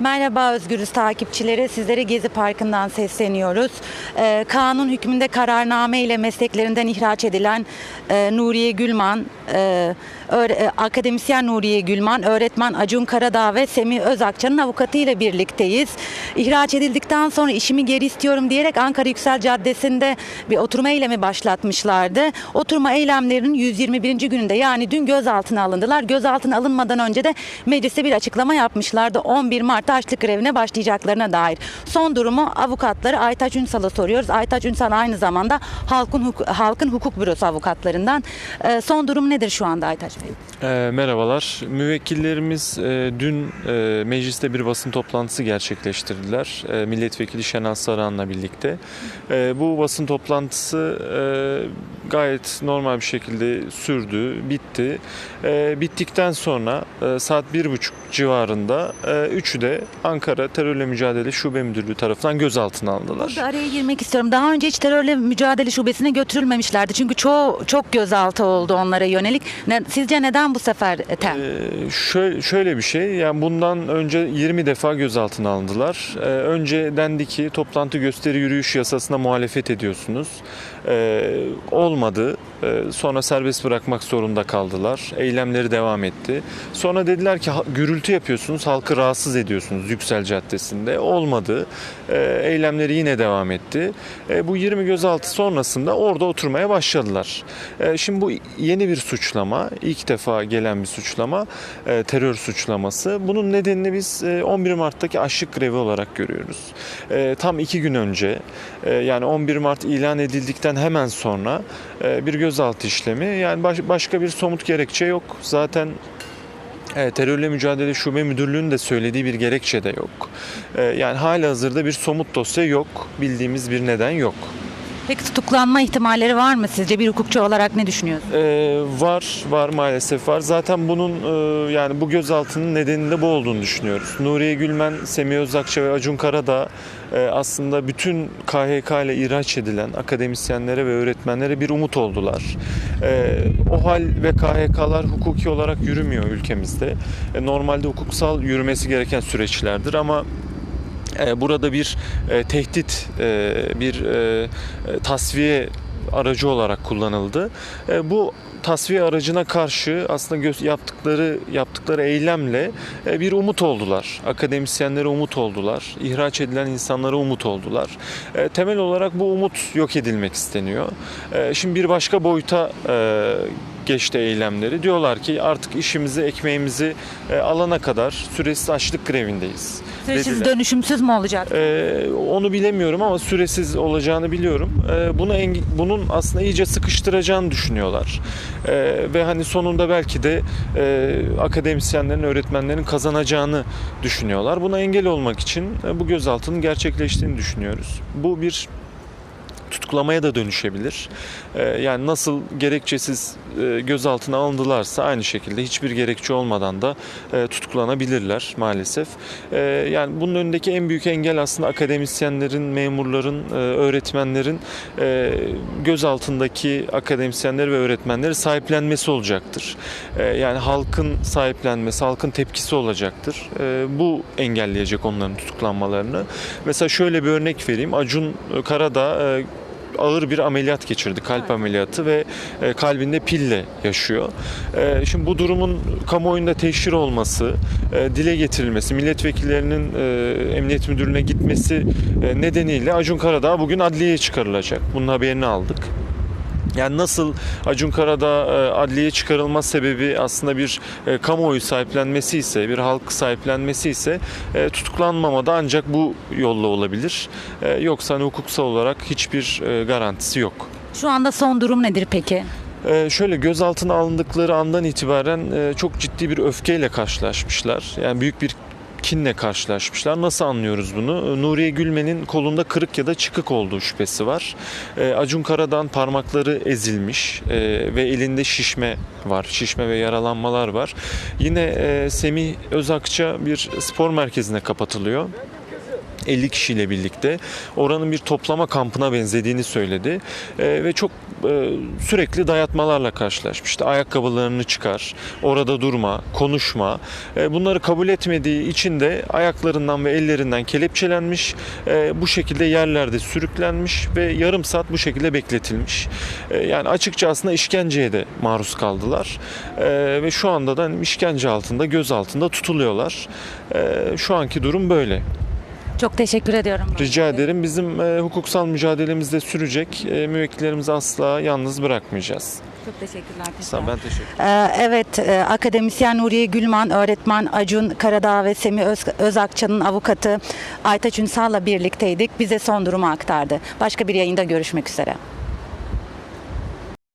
Merhaba Özgürüz takipçileri. Sizlere Gezi Parkı'ndan sesleniyoruz. Ee, kanun hükmünde kararname ile mesleklerinden ihraç edilen e, Nuriye Gülman, e, e, akademisyen Nuriye Gülman, öğretmen Acun Karadağ ve Semih Özakçı'nın avukatı ile birlikteyiz. İhraç edildikten sonra işimi geri istiyorum diyerek Ankara Yüksel Caddesi'nde bir oturma eylemi başlatmışlardı. Oturma eylemlerinin 121. gününde yani dün gözaltına alındılar. Gözaltına alınmadan önce de mecliste bir açıklama yapmışlardı. 11 Mart'ta açlık grevine başlayacaklarına dair. Son durumu avukatları Aytaç Ünsal'a soruyoruz. Aytaç Ünsal aynı zamanda Halkın, Huk- Halkın Hukuk Bürosu avukatlarından. Ee, son durum nedir şu anda Aytaç Bey? E, merhabalar. Müvekkillerimiz e, dün e, mecliste bir basın toplantısı gerçekleştirdiler. E, Milletvekili Şenal Saran'la birlikte. E, bu basın toplantısı e, gayet normal bir şekilde sürdü, bitti. E, bittikten sonra e, saat bir buçuk civarında e, üçü de Ankara Terörle Mücadele Şube Müdürlüğü tarafından gözaltına alındılar. Burada araya girmek istiyorum. Daha önce hiç terörle mücadele şubesine götürülmemişlerdi. Çünkü çoğu çok gözaltı oldu onlara yönelik. Ne- sizce neden bu sefer e, tem? Ee, şöyle, şöyle bir şey, yani bundan önce 20 defa gözaltına alındılar. Ee, önce dendi ki toplantı gösteri yürüyüş yasasına muhalefet ediyorsunuz. Ee, olmadı. Ee, sonra serbest bırakmak zorunda kaldılar. Eylemleri devam etti. Sonra dediler ki "Ha- gürültü yapıyorsunuz, halkı rahatsız ediyorsunuz Yüksel Caddesi'nde. Olmadı. Ee, eylemleri yine devam etti. Ee, bu 20 gözaltı sonrasında orada oturmaya başladılar. Şimdi bu yeni bir suçlama, ilk defa gelen bir suçlama, e, terör suçlaması. Bunun nedenini biz e, 11 Mart'taki açlık grevi olarak görüyoruz. E, tam iki gün önce, e, yani 11 Mart ilan edildikten hemen sonra e, bir gözaltı işlemi. Yani baş- başka bir somut gerekçe yok. Zaten Evet, terörle mücadele şube müdürlüğünün de söylediği bir gerekçe de yok. E, yani hala hazırda bir somut dosya yok. Bildiğimiz bir neden yok. Peki tutuklanma ihtimalleri var mı sizce? Bir hukukçu olarak ne düşünüyorsunuz? Ee, var, var maalesef var. Zaten bunun e, yani bu gözaltının nedeninin de bu olduğunu düşünüyoruz. Nuriye Gülmen, Semih Özakça ve Acun Karadağ e, aslında bütün KHK ile ihraç edilen akademisyenlere ve öğretmenlere bir umut oldular. E, OHAL ve KHK'lar hukuki olarak yürümüyor ülkemizde. E, normalde hukuksal yürümesi gereken süreçlerdir ama burada bir e, tehdit, e, bir e, e, tasfiye aracı olarak kullanıldı. E, bu tasfiye aracına karşı aslında yaptıkları yaptıkları eylemle e, bir umut oldular. Akademisyenlere umut oldular. İhraç edilen insanlara umut oldular. E, temel olarak bu umut yok edilmek isteniyor. E, şimdi bir başka boyuta e, geçti eylemleri. Diyorlar ki artık işimizi, ekmeğimizi e, alana kadar süresiz açlık grevindeyiz. Süresiz dediler. dönüşümsüz mü olacak? Ee, onu bilemiyorum ama süresiz olacağını biliyorum. Ee, bunu eng- bunun aslında iyice sıkıştıracağını düşünüyorlar. Ee, ve hani sonunda belki de e, akademisyenlerin, öğretmenlerin kazanacağını düşünüyorlar. Buna engel olmak için e, bu gözaltının gerçekleştiğini düşünüyoruz. Bu bir tutuklamaya da dönüşebilir. Ee, yani nasıl gerekçesiz e, gözaltına alındılarsa aynı şekilde hiçbir gerekçe olmadan da e, tutuklanabilirler maalesef. Ee, yani bunun önündeki en büyük engel aslında akademisyenlerin, memurların, e, öğretmenlerin gözaltındaki akademisyenleri ve öğretmenleri sahiplenmesi olacaktır. E, yani halkın sahiplenmesi, halkın tepkisi olacaktır. Bu engelleyecek onların tutuklanmalarını. Mesela şöyle bir örnek vereyim. Acun Karadağ ağır bir ameliyat geçirdi, kalp ameliyatı ve e, kalbinde pille yaşıyor. E, şimdi bu durumun kamuoyunda teşhir olması, e, dile getirilmesi, milletvekillerinin e, emniyet müdürlüğüne gitmesi e, nedeniyle Acun Karadağ bugün adliyeye çıkarılacak. Bunun haberini aldık. Yani nasıl Acun Karadağ e, adliyeye çıkarılma sebebi aslında bir e, kamuoyu sahiplenmesi ise, bir halk sahiplenmesi ise e, tutuklanmama da ancak bu yolla olabilir. Yoksa hani hukuksal olarak hiçbir garantisi yok. Şu anda son durum nedir peki? Ee, şöyle gözaltına alındıkları andan itibaren e, çok ciddi bir öfkeyle karşılaşmışlar. Yani büyük bir kinle karşılaşmışlar. Nasıl anlıyoruz bunu? Ee, Nuriye Gülmen'in kolunda kırık ya da çıkık olduğu şüphesi var. Ee, Acun Karadağ'ın parmakları ezilmiş e, ve elinde şişme var. Şişme ve yaralanmalar var. Yine e, Semih Özakça bir spor merkezine kapatılıyor 50 kişiyle birlikte oranın bir toplama kampına benzediğini söyledi E, ve çok e, sürekli dayatmalarla karşılaşmıştı. Ayakkabılarını çıkar, orada durma, konuşma. E, bunları kabul etmediği için de ayaklarından ve ellerinden kelepçelenmiş, e, bu şekilde yerlerde sürüklenmiş ve yarım saat bu şekilde bekletilmiş. E, yani açıkça aslında işkenceye de maruz kaldılar E, ve şu anda da hani işkence altında, göz altında tutuluyorlar. E, şu anki durum böyle. Çok teşekkür ediyorum. Rica ederim. Bizim e, hukuksal mücadelemiz de sürecek. E, müvekkillerimizi asla yalnız bırakmayacağız. Çok teşekkürler. Sağ ben teşekkür Ee, Evet, e, akademisyen Nuriye Gülman, öğretmen Acun Karadağ ve Semih Öz, Özakça'nın avukatı Aytaç Ünsal'la birlikteydik. Bize son durumu aktardı. Başka bir yayında görüşmek üzere.